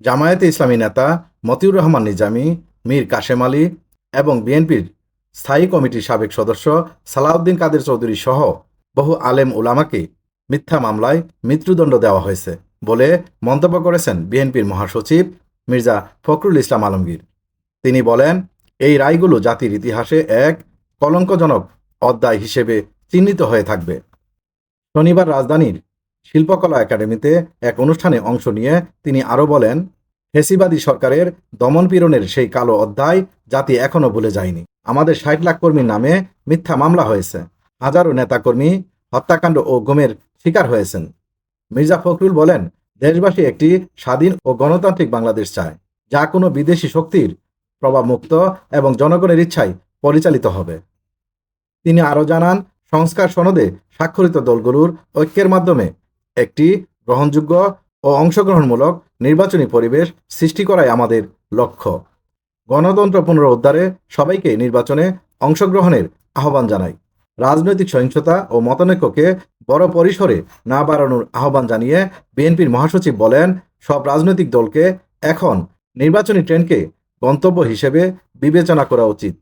জামায়াতে ইসলামী নেতা মতিউর রহমান নিজামী, মীর কাশেম আলী এবং বিএনপির স্থায়ী কমিটির সাবেক সদস্য সালাউদ্দিন কাদের চৌধুরী সহ বহু আলেম উলামাকে মিথ্যা মামলায় মৃত্যুদণ্ড দেওয়া হয়েছে বলে মন্তব্য করেছেন বিএনপির মহাসচিব মির্জা ফখরুল ইসলাম আলমগীর। তিনি বলেন, এই রায়গুলো জাতির ইতিহাসে এক কলঙ্কজনক অধ্যায় হিসেবে চিহ্নিত হয়ে থাকবে। শনিবার রাজধানীর শিল্পকলা একাডেমিতে এক অনুষ্ঠানে অংশ নিয়ে তিনি আরও বলেন, ফেসিবাদী সরকারের দমনপীড়নের সেই কালো অধ্যায় জাতি এখনও ভুলে যায়নি। আমাদের ষাট লাখ কর্মীর নামে মিথ্যা মামলা হয়েছে। হাজারো নেতাকর্মী হত্যাকাণ্ড ও গুমের শিকার হয়েছেন। মির্জা ফখরুল বলেন, দেশবাসী একটি স্বাধীন ও গণতান্ত্রিক বাংলাদেশ চায়, যা কোনো বিদেশি শক্তির প্রভাবমুক্ত এবং জনগণের ইচ্ছায় পরিচালিত হবে। তিনি আরও জানান, সংস্কার সনদে স্বাক্ষরিত দলগুলোর ঐক্যের মাধ্যমে একটি গ্রহণযোগ্য ও অংশগ্রহণমূলক নির্বাচনী পরিবেশ সৃষ্টি করাই আমাদের লক্ষ্য। গণতন্ত্র পুনরুদ্ধারে সবাইকে নির্বাচনে অংশগ্রহণের আহ্বান জানাই। রাজনৈতিক সহিংসতা ও মতানৈক্যকে বড় পরিসরে না বাড়ানোর আহ্বান জানিয়ে বিএনপির মহাসচিব বলেন, সব রাজনৈতিক দলকে এখন নির্বাচনী ট্রেনকে গন্তব্য হিসেবে বিবেচনা করা উচিত।